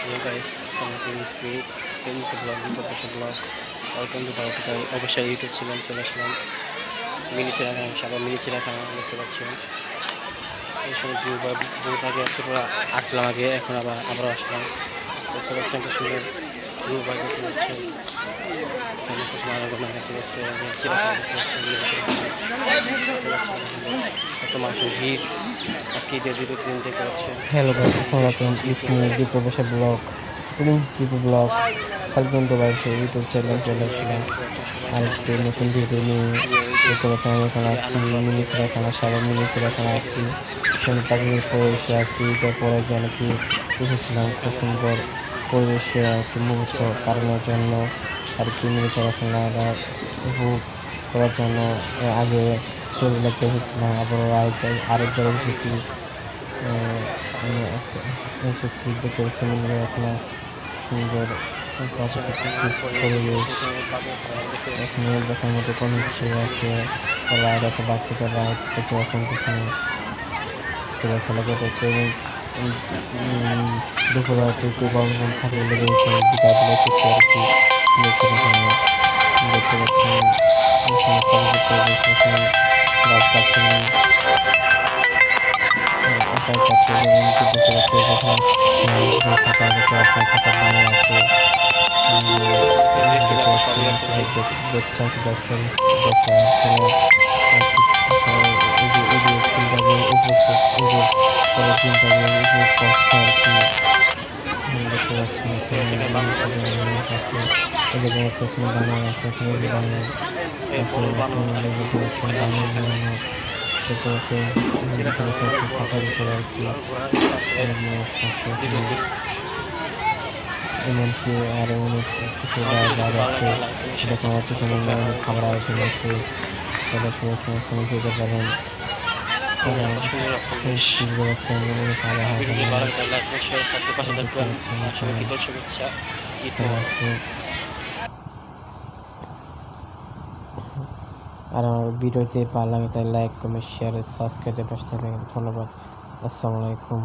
Hello guys, Assalamualaikum Spirit, welcome to vlog, dito po sa vlog. Welcome to vlog tayo. অবশ্যই YouTube ছিলাম চলে আসলাম mini চিড়াখানা সারা mini চিড়াখানা দেখতে পাচ্ছেন এই সময় ভিউ বা বহুত আগে আসছে পুরো আসলাম আগে এখন আবার আবারও আসলাম। দেখতে পাচ্ছেন একটা সুন্দর ভিউ বা দেখতে একটা আনাগোনা দেখতে পাচ্ছেন। দেখতে পাচ্ছেন। এত মানুষের ভিড়। হ্যালো গাইস আসসালামু আলাইকুম। It's me Deep vlog Prince Deep vlog my YouTube channel চলে আসলাম আর একটি নতুন ভিডিও নিয়ে আমি এখানে আসছি মিনি চিড়াখানা সারা মিনি চিড়াখানা আসছি এখানে পাখির পরিবেশে আসছি তারপরে যেন কি এসেছিলাম খুব সুন্দর পরিবেশে একটি মুহূর্ত কাটানোর জন্য। আর কি মিনি চিড়াখানাটা উপভোগ করার জন্য আগে ছোটবেলাতে এসেছিলাম আবার আরেকবার আরেকবার এসেছি এসেছি দেখতে পাচ্ছি চিড়িয়াখানা সুন্দর পরিবেশ এখানে দেখার মতো কোনো কিছু আছে রাইড আছে বাচ্চাদের রাইড থেকে এখন পিছনে ছেলে খেলা করতেছে এবং দুপুরে হয়তো একটু গরম গরম থাকলে লেগে গেছে বিকাল আর কি। দেখতে পাচ্ছেন দেখতে পাচ্ছেন পাচ্ছে যেমন কি দেখতে পাচ্ছি যেখানে ফাঁকা দেখতে এখানে আছে এখানে বানানো আছে এখানে বানানো দেখতে পাচ্ছেন আর কি এমনকি আরও অনেক কিছু জায়গা আছে সেটা আমার পিছনে অনেক খাবার আয়োজন আছে সেটা সবাই সময় যেতে পারেন শুভেচ্ছা ঈদ আছে আর আমার ভিডিওতে ভালো লাগে তাই লাইক কমেন্ট শেয়ার সাবস্ক্রাইবের পাশে থাকবেন। ধন্যবাদ। আসসালামু আলাইকুম।